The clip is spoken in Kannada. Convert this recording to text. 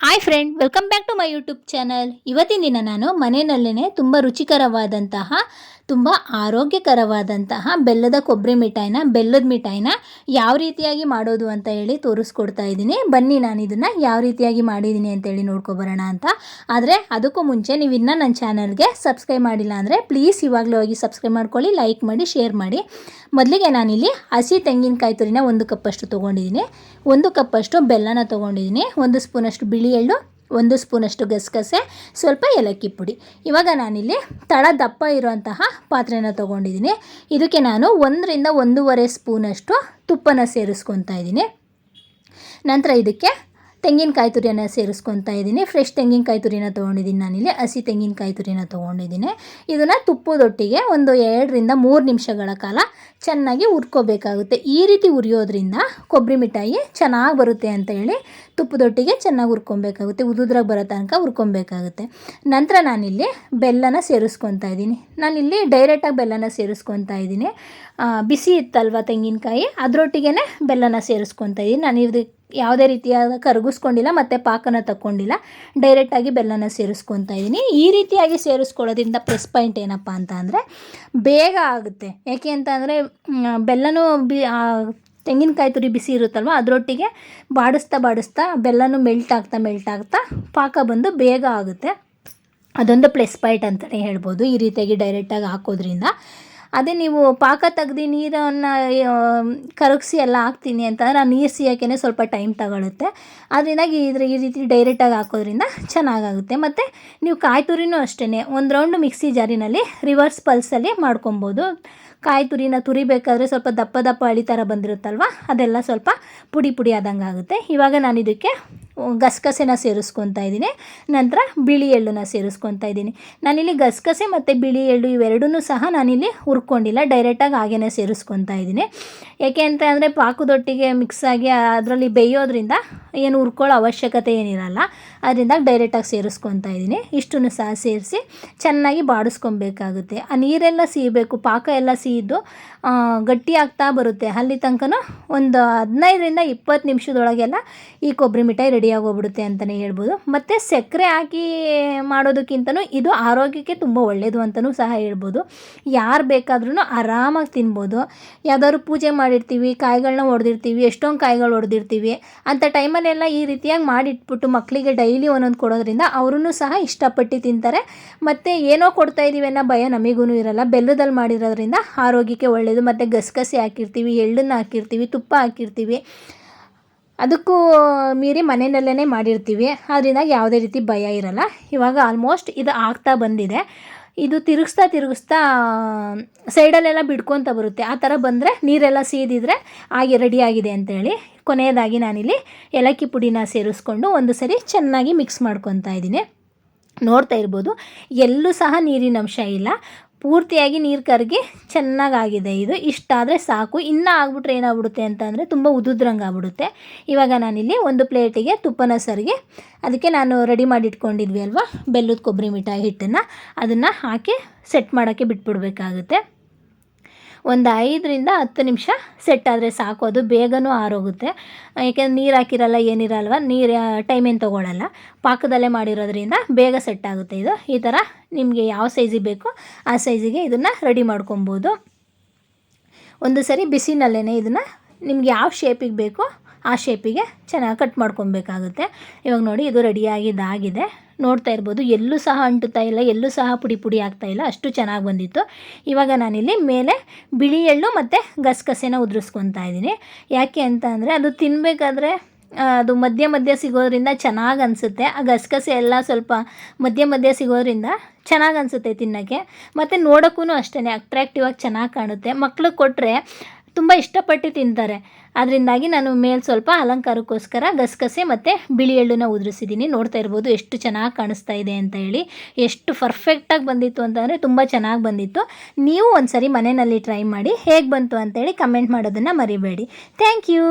Hi friend welcome back to my YouTube channel ಇವತ್ತಿನ ದಿನ ನಾನು ಮನೆಯಲ್ಲೇ ತುಂಬ ರುಚಿಕರವಾದಂತಹ ತುಂಬ ಆರೋಗ್ಯಕರವಾದಂತಹ ಬೆಲ್ಲದ ಕೊಬ್ಬರಿ ಮಿಠಾಯಿನ, ಬೆಲ್ಲದ ಮಿಠಾಯಿನ ಯಾವ ರೀತಿಯಾಗಿ ಮಾಡೋದು ಅಂತ ಹೇಳಿ ತೋರಿಸ್ಕೊಡ್ತಾ ಇದ್ದೀನಿ. ಬನ್ನಿ ನಾನು ಇದನ್ನು ಯಾವ ರೀತಿಯಾಗಿ ಮಾಡಿದ್ದೀನಿ ಅಂತೇಳಿ ನೋಡ್ಕೊಬರೋಣ ಅಂತ. ಆದರೆ ಅದಕ್ಕೂ ಮುಂಚೆ ನೀವು ಇನ್ನೂ ನನ್ನ ಚಾನಲ್ಗೆ ಸಬ್ಸ್ಕ್ರೈಬ್ ಮಾಡಿಲ್ಲ ಅಂದರೆ ಪ್ಲೀಸ್ ಇವಾಗಲೂ ಹೋಗಿ ಸಬ್ಸ್ಕ್ರೈಬ್ ಮಾಡ್ಕೊಳ್ಳಿ, ಲೈಕ್ ಮಾಡಿ, ಶೇರ್ ಮಾಡಿ. ಮೊದಲಿಗೆ ನಾನಿಲ್ಲಿ ಹಸಿ ತೆಂಗಿನಕಾಯಿ ತುರಿನ ಒಂದು ಕಪ್ಪಷ್ಟು ತೊಗೊಂಡಿದ್ದೀನಿ. ಒಂದು ಕಪ್ಪಷ್ಟು ಬೆಲ್ಲನ ತೊಗೊಂಡಿದ್ದೀನಿ. ಒಂದು ಸ್ಪೂನಷ್ಟು ಬಿಳಿ ಎಳ್ಳು ಒಂದು ಸ್ಪೂನಷ್ಟು ಗಸಗಸೆ, ಸ್ವಲ್ಪ ಏಲಕ್ಕಿ ಪುಡಿ. ಇವಾಗ ನಾನಿಲ್ಲಿ ತಳ ದಪ್ಪ ಇರುವಂತಹ ಪಾತ್ರೆನ ತೊಗೊಂಡಿದ್ದೀನಿ. ಇದಕ್ಕೆ ನಾನು ಒಂದರಿಂದ ಒಂದೂವರೆ ಸ್ಪೂನಷ್ಟು ತುಪ್ಪನ ಸೇರಿಸ್ಕೊತಾ ಇದ್ದೀನಿ. ನಂತರ ಇದಕ್ಕೆ ತೆಂಗಿನಕಾಯಿ ತುರಿಯನ್ನು ಸೇರಿಸ್ಕೊತಾ ಇದ್ದೀನಿ. ಫ್ರೆಶ್ ತೆಂಗಿನಕಾಯಿ ತುರಿನ ತೊಗೊಂಡಿದ್ದೀನಿ ನಾನಿಲ್ಲಿ. ಹಸಿ ತೆಂಗಿನಕಾಯಿ ತುರಿನ ತೊಗೊಂಡಿದ್ದೀನಿ. ಇದನ್ನು ತುಪ್ಪದೊಟ್ಟಿಗೆ ಒಂದು ಎರಡರಿಂದ ಮೂರು ನಿಮಿಷಗಳ ಕಾಲ ಚೆನ್ನಾಗಿ ಹುರ್ಕೋಬೇಕಾಗುತ್ತೆ. ಈ ರೀತಿ ಉರಿಯೋದ್ರಿಂದ ಕೊಬ್ಬರಿ ಮಿಠಾಯಿ ಚೆನ್ನಾಗಿ ಬರುತ್ತೆ ಅಂತ ಹೇಳಿ ತುಪ್ಪದೊಟ್ಟಿಗೆ ಚೆನ್ನಾಗಿ ಹುರ್ಕೊಬೇಕಾಗುತ್ತೆ. ಉದುದ್ರಾಗ ಬರೋ ತನಕ ಹುರ್ಕೊಬೇಕಾಗುತ್ತೆ. ನಂತರ ನಾನಿಲ್ಲಿ ಬೆಲ್ಲನ ಸೇರಿಸ್ಕೊತಾ ಇದ್ದೀನಿ. ನಾನಿಲ್ಲಿ ಡೈರೆಕ್ಟಾಗಿ ಬೆಲ್ಲನ ಸೇರಿಸ್ಕೊತಾ ಇದ್ದೀನಿ. ಬಿಸಿ ಇತ್ತಲ್ವ ತೆಂಗಿನಕಾಯಿ? ಅದರೊಟ್ಟಿಗೆ ಬೆಲ್ಲನ ಸೇರಿಸ್ಕೊತಾ ಇದ್ದೀನಿ. ನಾನು ಇದು ಯಾವುದೇ ರೀತಿಯಾದ ಕರಗಿಸ್ಕೊಂಡಿಲ್ಲ, ಮತ್ತು ಪಾಕನ ತಗೊಂಡಿಲ್ಲ ಡೈರೆಕ್ಟಾಗಿ ಬೆಲ್ಲನ ಸೇರಿಸ್ಕೊತಾ ಇದ್ದೀನಿ ಈ ರೀತಿಯಾಗಿ ಸೇರಿಸ್ಕೊಳ್ಳೋದ್ರಿಂದ ಪ್ಲಸ್ ಪಾಯಿಂಟ್ ಏನಪ್ಪ ಅಂತ ಅಂದರೆ ಬೇಗ ಆಗುತ್ತೆ. ಯಾಕೆ ಅಂತ ಅಂದರೆ ಬೆಲ್ಲನೂ ಬಿ ತೆಂಗಿನಕಾಯಿ ತುರಿ ಬಿಸಿ ಇರುತ್ತಲ್ವ, ಅದರೊಟ್ಟಿಗೆ ಬಾಡಿಸ್ತಾ ಬಾಡಿಸ್ತಾ ಬೆಲ್ಲನೂ ಮೆಲ್ಟ್ ಆಗ್ತಾ ಮೆಲ್ಟ್ ಆಗ್ತಾ ಪಾಕ ಬಂದು ಬೇಗ ಆಗುತ್ತೆ. ಅದೊಂದು ಪ್ಲಸ್ ಪಾಯಿಂಟ್ ಅಂತಲೇ ಹೇಳ್ಬೋದು. ಈ ರೀತಿಯಾಗಿ ಡೈರೆಕ್ಟಾಗಿ ಹಾಕೋದ್ರಿಂದ. ಅದೇ ನೀವು ಪಾಕ ತೆಗ್ದು ನೀರನ್ನು ಕರಗಿಸಿ ಎಲ್ಲ ಹಾಕ್ತೀನಿ ಅಂತಂದ್ರೆ ಆ ನೀರು ಸಿಯೋಕ್ಕೇ ಸ್ವಲ್ಪ ಟೈಮ್ ತಗೊಳುತ್ತೆ. ಅದರಿಂದಾಗಿ ಇದ್ರ ಈ ರೀತಿ ಡೈರೆಕ್ಟಾಗಿ ಹಾಕೋದ್ರಿಂದ ಚೆನ್ನಾಗಾಗುತ್ತೆ. ಮತ್ತು ನೀವು ಕಾಯಿ ತುರಿನೂ ಅಷ್ಟೇ ಒಂದು ರೌಂಡ್ ಮಿಕ್ಸಿ ಜಾರಿನಲ್ಲಿ ರಿವರ್ಸ್ ಪಲ್ಸಲ್ಲಿ ಮಾಡ್ಕೊಬೋದು. ಕಾಯಿ ತುರಿನ ತುರಿಬೇಕಾದ್ರೆ ಸ್ವಲ್ಪ ದಪ್ಪ ದಪ್ಪ ಅಳಿ ಥರ ಬಂದಿರುತ್ತಲ್ವ, ಅದೆಲ್ಲ ಸ್ವಲ್ಪ ಪುಡಿ ಪುಡಿ ಆದಂಗೆ ಆಗುತ್ತೆ ಇವಾಗ ನಾನು ಇದಕ್ಕೆ ಗಸಗಸೆನ ಸೇರಿಸ್ಕೊತಾ ಇದ್ದೀನಿ. ನಂತರ ಬಿಳಿ ಎಳ್ಳನ್ನ ಸೇರಿಸ್ಕೊತಾ ಇದ್ದೀನಿ. ನಾನಿಲ್ಲಿ ಗಸಗಸೆ ಮತ್ತು ಬಿಳಿ ಎಳ್ಳು ಇವೆರಡೂ ಸಹ ನಾನಿಲ್ಲಿ ಹುರ್ಕೊಂಡಿಲ್ಲ. ಡೈರೆಕ್ಟಾಗಿ ಹಾಗೇ ಸೇರಿಸ್ಕೊತಾ ಇದ್ದೀನಿ. ಯಾಕೆ ಅಂತ ಅಂದರೆ ಪಾಕದೊಟ್ಟಿಗೆ ಮಿಕ್ಸ್ ಆಗಿ ಅದರಲ್ಲಿ ಬೇಯೋದ್ರಿಂದ ಏನು ಹುರ್ಕೊಳ್ಳೋ ಅವಶ್ಯಕತೆ ಏನಿರಲ್ಲ, ಅದರಿಂದ ಡೈರೆಕ್ಟಾಗಿ ಸೇರಿಸ್ಕೊತಾ ಇದ್ದೀನಿ. ಇಷ್ಟನ್ನು ಸಹ ಸೇರಿಸಿ ಚೆನ್ನಾಗಿ ಬಾಡಿಸ್ಕೊಬೇಕಾಗುತ್ತೆ. ಆ ನೀರೆಲ್ಲ ಸೀಬೇಕು, ಪಾಕ ಎಲ್ಲ ಸೀದು ಗಟ್ಟಿ ಆಗ್ತಾ ಬರುತ್ತೆ. ಅಲ್ಲಿ ತನಕ ಒಂದು ಹದಿನೈದರಿಂದ ಇಪ್ಪತ್ತು ನಿಮಿಷದೊಳಗೆಲ್ಲ ಈ ಕೊಬ್ಬರಿ ಮಿಠಾಯಿ ರೆಡಿ ಹೋಗ್ಬಿಡುತ್ತೆ ಅಂತಲೇ ಹೇಳ್ಬೋದು. ಮತ್ತು ಸಕ್ಕರೆ ಹಾಕಿ ಮಾಡೋದಕ್ಕಿಂತನೂ ಇದು ಆರೋಗ್ಯಕ್ಕೆ ತುಂಬ ಒಳ್ಳೆಯದು ಅಂತಲೂ ಸಹ ಹೇಳ್ಬೋದು. ಯಾರು ಬೇಕಾದ್ರೂ ಆರಾಮಾಗಿ ತಿನ್ಬೋದು. ಯಾವ್ದಾದ್ರು ಪೂಜೆ ಮಾಡಿರ್ತೀವಿ ಕಾಯಿಗಳನ್ನ ಹೊಡೆದಿರ್ತೀವಿ ಎಷ್ಟೊಂದು ಕಾಯಿಗಳು ಹೊಡೆದಿರ್ತೀವಿ ಅಂಥ ಟೈಮಲ್ಲೆಲ್ಲ ಈ ರೀತಿಯಾಗಿ ಮಾಡಿಟ್ಬಿಟ್ಟು ಮಕ್ಕಳಿಗೆ ಡೈಲಿ ಒಂದೊಂದು ಕೊಡೋದ್ರಿಂದ ಅವರೂ ಸಹ ಇಷ್ಟಪಟ್ಟು ತಿಂತಾರೆ. ಮತ್ತು ಏನೋ ಕೊಡ್ತಾ ಇದ್ದೀವಿ ಅನ್ನೋ ಭಯ ನಮಗೂ ಇರಲ್ಲ. ಬೆಲ್ಲದಲ್ಲಿ ಮಾಡಿರೋದ್ರಿಂದ ಆರೋಗ್ಯಕ್ಕೆ ಒಳ್ಳೆಯದು ಮತ್ತು ಗಸಗಸೆ ಹಾಕಿರ್ತೀವಿ, ಎಳ್ಳನ್ನು ಹಾಕಿರ್ತೀವಿ, ತುಪ್ಪ ಹಾಕಿರ್ತೀವಿ. ಅದಕ್ಕೂ ಮೀರಿ ಮನೆಯಲ್ಲೇ ಮಾಡಿರ್ತೀವಿ. ಅದರಿಂದ ಯಾವುದೇ ರೀತಿ ಭಯ ಇರಲ್ಲ. ಇವಾಗ ಆಲ್ಮೋಸ್ಟ್ ಇದು ಆಗ್ತಾ ಬಂದಿದೆ. ಇದು ತಿರುಗಿಸ್ತಾ ತಿರುಗಿಸ್ತಾ ಸೈಡಲ್ಲೆಲ್ಲ ಬಿಡ್ಕೊತ ಬರುತ್ತೆ. ಆ ಥರ ಬಂದರೆ ನೀರೆಲ್ಲ ಸೀದಿದ್ರೆ ಹಾಗೆ ರೆಡಿಯಾಗಿದೆ ಅಂತೇಳಿ ಕೊನೆಯದಾಗಿ ನಾನಿಲ್ಲಿ ಏಲಕ್ಕಿ ಪುಡಿನ ಸೇರಿಸ್ಕೊಂಡು ಒಂದು ಸರಿ ಚೆನ್ನಾಗಿ ಮಿಕ್ಸ್ ಮಾಡ್ಕೊತಾ ಇದ್ದೀನಿ. ನೋಡ್ತಾ ಇರ್ಬೋದು, ಎಲ್ಲೂ ಸಹ ನೀರಿನ ಅಂಶ ಇಲ್ಲ. ಪೂರ್ತಿಯಾಗಿ ನೀರು ಕರಗಿ ಚೆನ್ನಾಗಾಗಿದೆ ಇದು. ಇಷ್ಟಾದರೆ ಸಾಕು. ಇನ್ನೂ ಆಗ್ಬಿಟ್ರೆ ಏನಾಗ್ಬಿಡುತ್ತೆ ಅಂತಂದರೆ ತುಂಬ ಉದುದ್ರಂಗೆ ಆಗ್ಬಿಡುತ್ತೆ ಇವಾಗ ನಾನಿಲ್ಲಿ ಒಂದು ಪ್ಲೇಟಿಗೆ ತುಪ್ಪನ ಸರಿಗೆ ಅದಕ್ಕೆ ನಾನು ರೆಡಿ ಮಾಡಿ ಇಟ್ಕೊಂಡಿದ್ವಿ ಅಲ್ವಾ? ಬೆಲ್ಲದ ಕೊಬ್ಬರಿ ಮಿಠಾಯಿ ಹಿಟ್ಟನ್ನು. ಅದನ್ನು ಹಾಕಿ ಸೆಟ್ ಮಾಡೋಕ್ಕೆ ಬಿಟ್ಬಿಡ್ಬೇಕಾಗುತ್ತೆ. ಒಂದು ಐದರಿಂದ ಹತ್ತು ನಿಮಿಷ ಸೆಟ್ ಆದರೆ ಸಾಕು. ಅದು ಬೇಗನೂ ಆರೋಗುತ್ತೆ. ಯಾಕೆಂದ್ರೆ ನೀರು ಹಾಕಿರಲ್ಲ, ಏನಿರಲ್ವ, ನೀರು ಟೈಮೇನು ಏನು ತೊಗೊಳಲ್ಲ. ಪಾಕದಲ್ಲೇ ಮಾಡಿರೋದ್ರಿಂದ ಬೇಗ ಸೆಟ್ ಆಗುತ್ತೆ ಇದು. ಈ ಥರ ನಿಮಗೆ ಯಾವ ಸೈಜಿಗೆ ಬೇಕೋ, ಆ ಸೈಜಿಗೆ ಇದನ್ನು ರೆಡಿ ಮಾಡ್ಕೊಬೋದು. ಒಂದು ಸರಿ ಬಿಸಿನಲ್ಲೇ ಇದನ್ನು ನಿಮ್ಗೆ ಯಾವ ಶೇಪಿಗೆ ಬೇಕೋ ಆ ಶೇಪಿಗೆ ಚೆನ್ನಾಗಿ ಕಟ್ ಮಾಡ್ಕೊಬೇಕಾಗುತ್ತೆ. ಇವಾಗ ನೋಡಿ ಇದು ರೆಡಿಯಾಗಿದ್ದಾಗಿದೆ ನೋಡ್ತಾ ಇರ್ಬೋದು, ಎಲ್ಲೂ ಸಹ ಅಂಟುತ್ತಾ ಇಲ್ಲ, ಎಲ್ಲೂ ಸಹ ಪುಡಿ ಪುಡಿ ಆಗ್ತಾ ಇಲ್ಲ, ಅಷ್ಟು ಚೆನ್ನಾಗಿ ಬಂದಿತ್ತು. ಇವಾಗ ನಾನಿಲ್ಲಿ ಮೇಲೆ ಬಿಳಿ ಎಳ್ಳು ಮತ್ತು ಗಸಗಸೆನ ಉದುರಿಸ್ಕೊತಾ ಇದ್ದೀನಿ. ಯಾಕೆ ಅಂತ ಅಂದರೆ, ಅದು ತಿನ್ನಬೇಕಾದ್ರೆ ಅದು ಮಧ್ಯ ಮಧ್ಯ ಸಿಗೋದ್ರಿಂದ ಚೆನ್ನಾಗಿ ಅನಿಸುತ್ತೆ. ಆ ಗಸಗಸೆ ಎಲ್ಲ ಸ್ವಲ್ಪ ಮಧ್ಯ ಮಧ್ಯ ಸಿಗೋದ್ರಿಂದ ಚೆನ್ನಾಗಿ ಅನಿಸುತ್ತೆ ತಿನ್ನೋಕ್ಕೆ. ಮತ್ತು ನೋಡೋಕ್ಕೂ ಅಷ್ಟೇ ಅಟ್ರಾಕ್ಟಿವ್ ಆಗಿ ಚೆನ್ನಾಗಿ ಕಾಣುತ್ತೆ. ಮಕ್ಳಿಗೆ ಕೊಟ್ಟರೆ ತುಂಬ ಇಷ್ಟಪಟ್ಟು ತಿಂತಾರೆ. ಅದರಿಂದಾಗಿ ನಾನು ಮೇಲೆ ಸ್ವಲ್ಪ ಅಲಂಕಾರಕ್ಕೋಸ್ಕರ ಗಸಗಸೆ ಮತ್ತು ಬಿಳಿ ಎಳ್ಳುನ ಉದುರಿಸಿದ್ದೀನಿ ನೋಡ್ತಾ ಇರ್ಬೋದು ಎಷ್ಟು ಚೆನ್ನಾಗಿ ಕಾಣಿಸ್ತಾ ಇದೆ ಅಂತ ಹೇಳಿ. ಎಷ್ಟು ಪರ್ಫೆಕ್ಟಾಗಿ ಬಂದಿತ್ತು ಅಂತಂದರೆ ತುಂಬ ಚೆನ್ನಾಗಿ ಬಂದಿತ್ತು. ನೀವು ಒಂದು ಸರಿ ಮನೆಯಲ್ಲಿ ಟ್ರೈ ಮಾಡಿ ಹೇಗೆ ಬಂತು ಅಂತೇಳಿ ಕಮೆಂಟ್ ಮಾಡೋದನ್ನು ಮರಿಬೇಡಿ. Thank you.